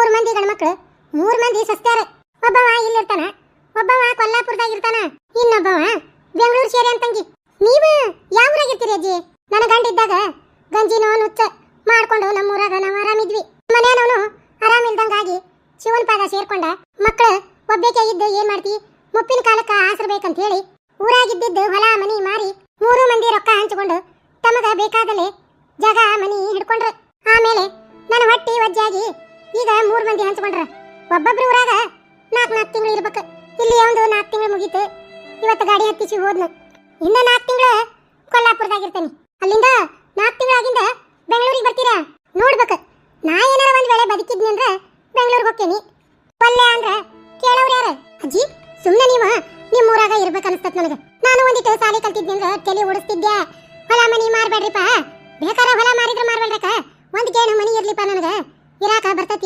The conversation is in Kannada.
ಮೂರ್ ಮಂದಿ ಗಂಡ ಮಕ್ಕಳು ಮೂರು ಮಂದಿ ಸಸ್ತ್ಯಾರ ಒಬ್ಬವ ಇಲ್ಲಿರ್ತಾನ, ಒಬ್ಬವ ಕೊಲ್ಲಾಪುರದಾಗ ಇರ್ತಾನ ಇನ್ನೊಬ್ಬವ ಬೆಂಗಳೂರು ಸೇರಿ ಅಂತಂಗಿ. ನೀವು ಯಾವ ಊರಾಗಿರ್ತೀರಿ ಅಜ್ಜಿ? ನನ್ನ ಗಂಡ ಇದ್ದಾಗ ಗಂಜಿನೋ ನುಚ್ಚ ಮಾಡ್ಕೊಂಡು ನಮ್ಮೂರಾಗ ನಾವು ಆರಾಮಿದ್ವಿ ಮನೆಯನವನು ಆರಾಮಿಲ್ದಂಗಾಗಿ ಶಿವನ್ ಪಾದ ಸೇರ್ಕೊಂಡ ಮಕ್ಕಳು ಒಬ್ಬೇಕೆ ಇದ್ದು ಏನ್ ಮಾಡ್ತಿ? ಮುಪ್ಪಿನ ಕಾಲಕ್ಕ ಆಸರ್ಬೇಕಂತ ಹೇಳಿ ಊರಾಗಿದ್ದಿದ್ದು ಹೊಲ ಮನಿ ಮಾರಿ ಮೂರು ಮಂದಿ ರೊಕ್ಕ ಹಂಚಿಕೊಂಡು ತಮಗ ಬೇಕಾದಲೆ ಜಾಗ ಮನಿ ಹಿಡ್ಕೊಂಡ್ರ. ಈಗ ಮೂರ್ ಮಂದಿ ಹಂಚ್ಕೊಂಡ್ರ ಒಬ್ಬೊಬ್ರು ಊರಾಗ ನಾಲ್ಕು ನಾಲ್ಕು ತಿಂಗಳು ಇರ್ಬೇಕು. ಇಲ್ಲಿ ಒಂದು ನಾಲ್ಕು ತಿಂಗಳು ಮುಗೀತು. ಇವತ್ತು ಗಾಡಿ ಹತ್ತಿಸಿ ಹೋದ್ನು. ಇನ್ನ ನಾಲ್ಕು ತಿಂಗಳು ಕೊಲ್ಲಾಪುರದಾಗಿರ್ತೇನೆ. ಅಲ್ಲಿಂದ ನಾಲ್ಕು ತಿಂಗಳಾಗಿಂದ ಬೆಂಗಳೂರಿಗೆ ಬರ್ತೀರಾ? ನೋಡ್ಬೇಕು. ನಾ ಏನಾರ ಒಂದ್ ವೇಳೆ ಬದುಕಿದ್ನಿ ಅಂದ್ರ ಬೆಂಗಳೂರಿಗೆ ಹೋಗ್ತೇನಿ. ಪಲ್ಯ ಅಂದ್ರ ಕೇಳವ್ರ ಯಾರು? ಅಜ್ಜಿ ಸುಮ್ಮನೆ ನೀವು ನಿಮ್ಮ ಊರಾಗ ಇರ್ಬೇಕು ಅನಿಸ್ತತ್ ನನಗೆ. ನಾನು ಒಂದಿಟ್ಟು ಸಾಲಿ ಕಲ್ತಿದ್ನಿ ಅಂದ್ರ ತಲೆ ಓಡಿಸ್ತಿದ್ದೆ ಹೊಲ ಮನಿ ಮಾರ್ಬೇಡ್ರಿಪ್ಪ ಬೇಕಾರ ಹೊಲ ಮಾರಿದ್ರ ಮಾರ್ಬೇಡ್ರಕ್ಕ? ಒಂದ್ ಗೇಣು ಮನಿ ಇರ್ಲಿಪ್ಪ ನನಗೆ? ಇರಾಕ ಬರ್ತತಿ